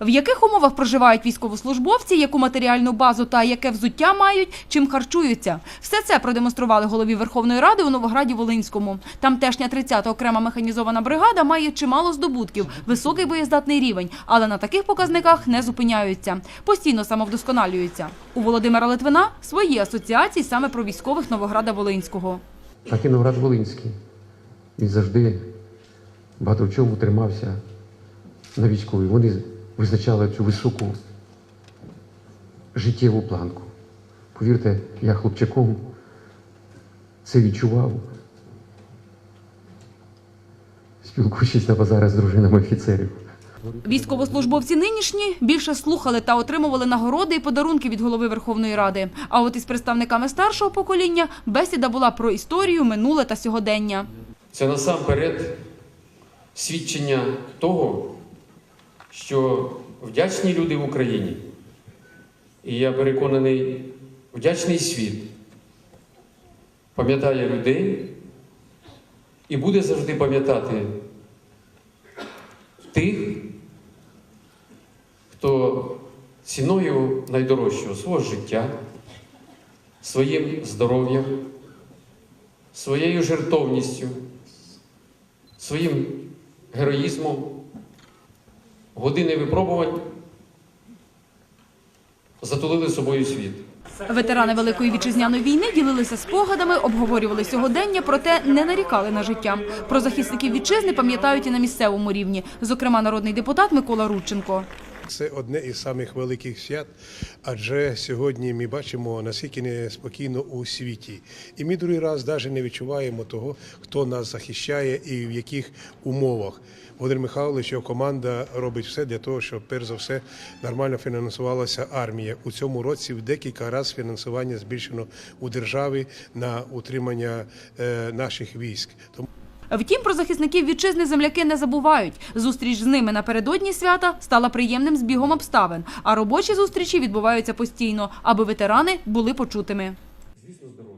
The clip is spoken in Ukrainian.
В яких умовах проживають військовослужбовці, яку матеріальну базу та яке взуття мають, чим харчуються? Все це продемонстрували голові Верховної Ради у Новограді Волинському. Тамтешня 30-та окрема механізована бригада має чимало здобутків, високий боєздатний рівень, але на таких показниках не зупиняються. Постійно самовдосконалюються. У Володимира Литвина свої асоціації саме про військових Новограда Волинського. А Кіновград Волинський. Він завжди багато в чому тримався на військовій. Вони визначали цю високу життєву планку. Повірте, я хлопчаком це відчував, спілкуючись на базарах з дружинами офіцерів. Військовослужбовці нинішні більше слухали та отримували нагороди і подарунки від голови Верховної Ради. А от із представниками старшого покоління бесіда була про історію, минуле та сьогодення. Це насамперед свідчення того, що вдячні люди в Україні, і я переконаний, вдячний світ пам'ятає людей і буде завжди пам'ятати тих, хто ціною найдорожчого свого життя, своїм здоров'ям, своєю жертовністю, своїм героїзмом, години випробувань затулили собою світ. Ветерани Великої вітчизняної війни ділилися спогадами, обговорювали сьогодення, проте не нарікали на життя. Про захисників вітчизни пам'ятають і на місцевому рівні. Зокрема, народний депутат Микола Рудченко. Це одне із самих великих свят, адже сьогодні ми бачимо наскільки неспокійно у світі, і ми другий раз навіть не відчуваємо того, хто нас захищає і в яких умовах. Володимир Михайлович, його команда робить все для того, щоб перш за все нормально фінансувалася армія. У цьому році в декілька разів фінансування збільшено у державі на утримання е, наших військ. Втім, про захисників вітчизни земляки не забувають. Зустріч з ними напередодні свята стала приємним збігом обставин, а робочі зустрічі відбуваються постійно, аби ветерани були почутими. Звісно, здоров'я.